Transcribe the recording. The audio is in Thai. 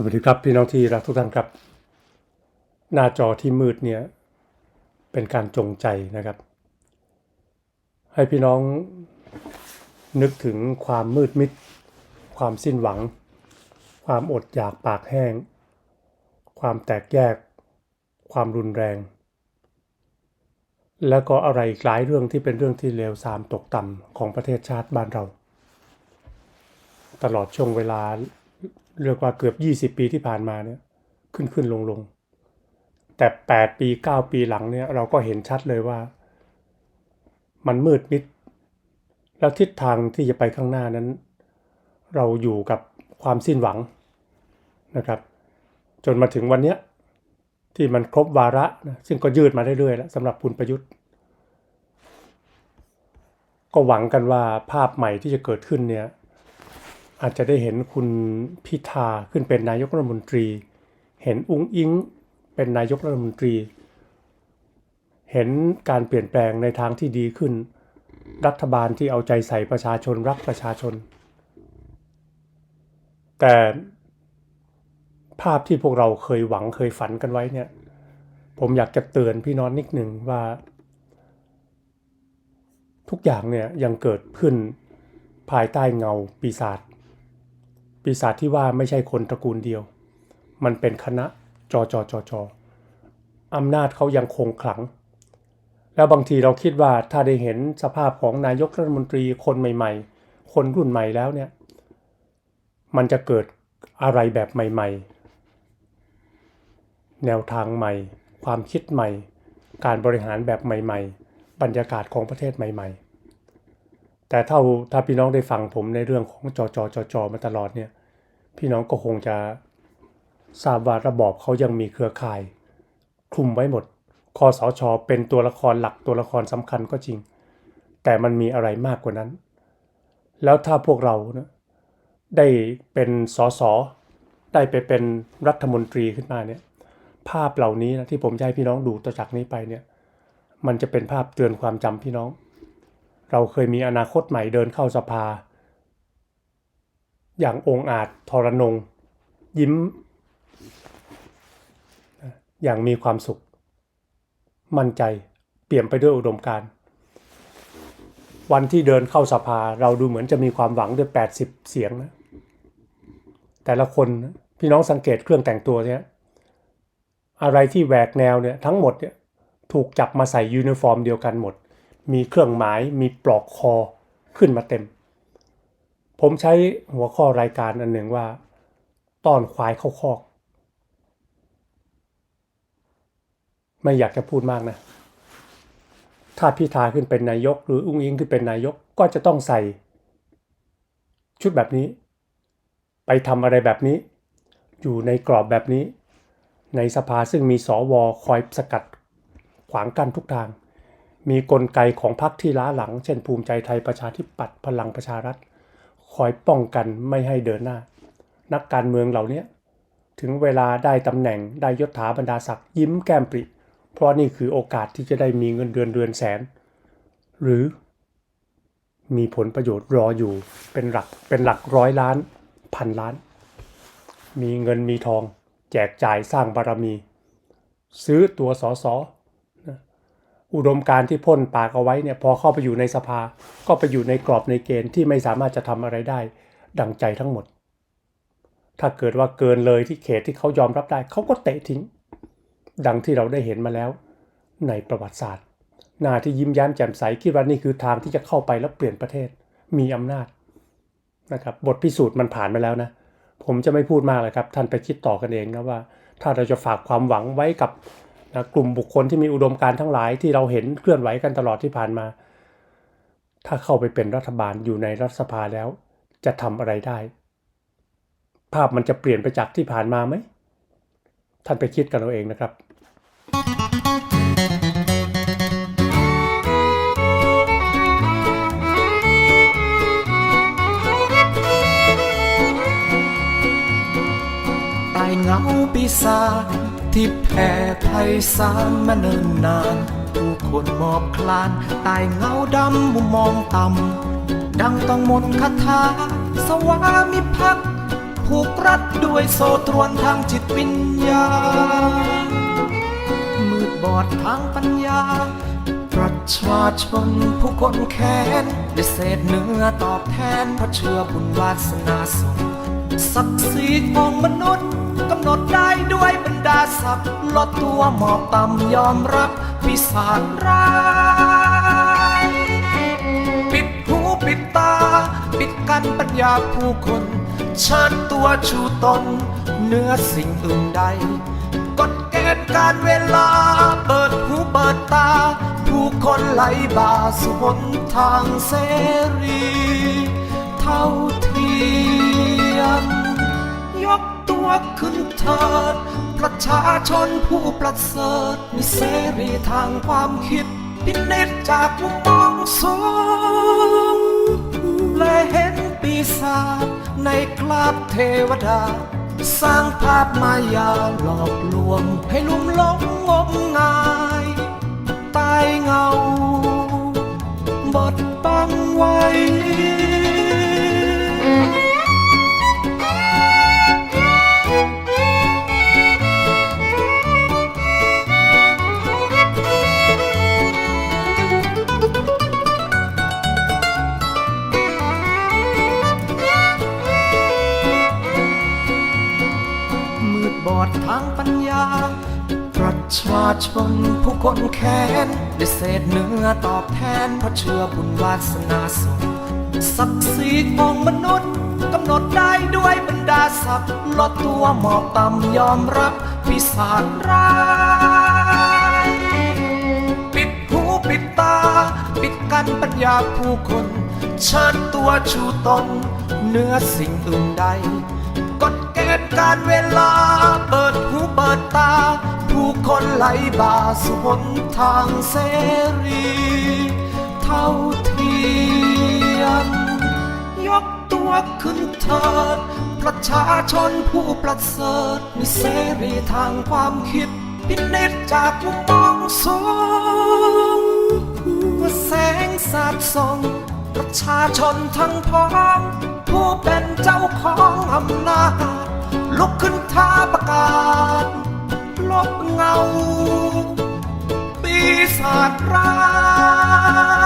สวัสดีครับพี่น้องที่รักทุกท่านครับ หน้าจอที่มืดเนี่ยเป็นการจงใจนะครับ ให้พี่น้องนึกถึงความมืดมิด ความสิ้นหวัง ความอดอยากปากแห้ง ความแตกแยก ความรุนแรง แล้วก็อะไรหลายเรื่องที่เป็นเรื่องที่เลวทรามตกต่ำของประเทศชาติบ้านเรา ตลอดช่วงเวลา เรียกว่าเกือบ 20 ปีที่ผ่านมาเนี่ยขึ้นขึ้นลงลงแต่ 8 ปี 9 ปีหลังเนี่ยเราก็เห็นชัดเลยว่า มันมืดมิด แล้วทิศทางที่จะไปข้างหน้านั้น เราอยู่กับความสิ้นหวังนะครับ จนมาถึงวันเนี้ยที่มันครบวาระนะซึ่งก็ยืดมาเรื่อยๆแล้วสำหรับคุณประยุทธ์ ก็หวังกันว่าภาพใหม่ที่จะเกิดขึ้นเนี่ย อาจจะได้เห็นคุณพิธาขึ้นเป็นนายกรัฐมนตรี เห็นอุ้งอิงเป็นนายกรัฐมนตรี เห็นการเปลี่ยนแปลงในทางที่ดีขึ้น รัฐบาลที่เอาใจใส่ประชาชนรักประชาชน แต่ภาพที่พวกเราเคยหวังเคยฝันกันไว้เนี่ย ผมอยากจะเตือนพี่น้องนิดหนึ่งว่า ทุกอย่างเนี่ยยังเกิดขึ้นภายใต้เงาปีศาจ ปีศาจที่ว่าไม่ใช่คนตระกูลเดียว มันเป็นคณะจอจอจอจออำนาจเขายังคงขลัง แล้วบางทีเราคิดว่าถ้าได้เห็นสภาพของนายกรัฐมนตรีคนใหม่ ๆ คนรุ่นใหม่แล้วเนี่ย มันจะเกิดอะไรแบบใหม่ ๆ แนวทางใหม่ ความคิดใหม่ การบริหารแบบใหม่ ๆ บรรยากาศของประเทศใหม่ ๆ แต่ถ้าถ้าพี่น้องได้ฟังผมในเรื่องของจอจอจอจอมาตลอดเนี่ย พี่น้องก็คงจะทราบว่าระบอบเขายังมีเครือข่าย คลุมไว้หมดคอสชเป็นตัวละครหลักตัวละครสำคัญก็จริง แต่มันมีอะไรมากกว่านั้น แล้วถ้าพวกเรานะได้เป็นสสได้ไปเป็นรัฐมนตรีขึ้นมาเนี่ยภาพเหล่านี้นะที่ผมจะให้พี่น้องดูต่อจากนี้ไปเนี่ยมันจะเป็นภาพเตือนความจำพี่น้อง เราเคยมีอนาคตใหม่เดินเข้าสภา อย่างองอาจทรนง ยิ้ม อย่างมีความสุข มั่นใจเปี่ยมไปด้วยอุดมการณ์วันที่เดินเข้าสภาเราดูเหมือนจะมีความหวังด้วย 80 เสียงนะ แต่ละคนพี่น้องสังเกตเครื่องแต่งตัวเนี่ยอะไรที่แหวกแนวเนี่ยทั้งหมดเนี่ยถูกจับมาใส่ยูนิฟอร์มเดียวกันหมด มีเครื่องหมายมีปลอกคอขึ้นมาเต็ม ผมใช้หัวข้อรายการอันหนึ่งว่าต้อนควายเข้าคอก ไม่อยากจะพูดมากนะ ถ้าพิธาขึ้นเป็นนายก หรืออุ้งอิงขึ้นเป็นนายกก็จะต้องใส่ ชุดแบบนี้ ไปทำอะไรแบบนี้ อยู่ในกรอบแบบนี้ ในสภาซึ่งมีสวคอยสกัดขวางกั้นทุกทาง มีกลไกของพรรคที่ล้าหลัง เช่นภูมิใจไทยประชาธิปัตย์พลังประชารัฐ คอยป้องกันไม่ให้เดินหน้า นักการเมืองเหล่านี้ถึงเวลาได้ตำแหน่งได้ยศถาบรรดาศักดิ์ยิ้มแก้มปริ เพราะนี่คือโอกาสที่จะได้มีเงินเดือนเดือนแสน หรือ มีผลประโยชน์รออยู่เป็นหลักเป็นหลักร้อยล้าน พันล้าน มีเงินมีทอง แจกจ่ายสร้างบารมี ซื้อตัวสอสอ อุดมการที่พ่นปากเอาไว้เนี่ยพอเข้าไปอยู่ในสภา ก็ไปอยู่ในกรอบในเกณฑ์ที่ไม่สามารถจะทำอะไรได้ ดังใจทั้งหมด ถ้าเกิดว่าเกินเลยที่เขตที่เขายอมรับได้เขาก็เตะทิ้ง ดังที่เราได้เห็นมาแล้ว ในประวัติศาสตร์ หน้าที่ยิ้มแย้มแจ่มใสคิดว่านี่คือทางที่จะเข้าไปแล้วเปลี่ยนประเทศ มีอำนาจนะครับบทพิสูจน์มันผ่านมาแล้วนะ ผมจะไม่พูดมากเลยครับ ท่านไปคิดต่อกันเองนะว่า ถ้าเราจะฝากความหวังไว้กับ นะกลุ่มบุคคลที่มีอุดมการทั้งหลายที่เราเห็นเคลื่อนไหวกันตลอดที่ผ่านมา ถ้าเข้าไปเป็นรัฐบาลอยู่ในรัฐสภาแล้ว จะทำอะไรได้ ภาพมันจะเปลี่ยนไปจากที่ผ่านมาไหมท่านไปคิดกันเอาเองนะครับใต้เงาปีศาจ ที่แผ่ไพศาลมาเนิ่นนาน ผู้คนมอบคลานใต้เงาดำมุมมองต่ำ ดังต้องมนคาถาสวามิภักดิ์ผู้รัดด้วยโซตรวนทางจิตวิญญาณมืดบอดทางปัญญา ประชาชนผู้คนแค้นได้เศษเนื้อตอบแทนเพราะเชื่อบุญวาสนาส่งศักดิ์ศรีของมนุษย์ กำหนดได้ด้วยบรรดาศักดิ์ลดตัวหมอบต่ำยอมรับปีศาจร้ายปิดหูปิดตา ปิดกันปัญญาผู้คนเชิญตัวชูตนเหนื้อสิ่งอื่นใดกฎเกณฑ์การเวลา เปิดหูเปิดตา ผู้คนไหลบ่าสู่หนทางเสรี เท่าเทียม ตัวขึ้นเถิด ประชาชนผู้ประเสริฐ มีเสรีทางความคิด พินิจจากมุมมองสูงและเห็นปีศาจในคราบเทวดา สร้างภาพมายาหลอกลวง ให้ลุ่มหลงงมงายตายเงา บดบังไว้ ญา ประชาชนผู้คนแค้นด้เศษเนื้อตอบแทนเพราะเชื่อบุญวาสนาส่งศักดิ์ศรีของมนุษย์กำหนดได้ด้วยบรรดาศักดิ์ลดตัวหมอบต่ำยอมรับปีศาจร้ายปิดหูปิดตา ปิดกันปัญญาผู้คนเชิญตัวชูตนเนื้อสิ่งอื่นใดกฎเกณฑ์การเวลาเปิด เปิดตา ผู้คนไหลบ่าสู่หนทางเสรี เท่าเทียม ยกตัวขึ้นเถิด ประชาชนผู้ประเสริฐมีเสรีทางความคิด พินิจจากมุมมองสูงว่าแสงสาดส่องประชาชนทั้งพ้อง ผู้เป็นเจ้าของอำนาจ ลุกขึ้นท้าประกาศ ลบเงา ปีศาจร้าย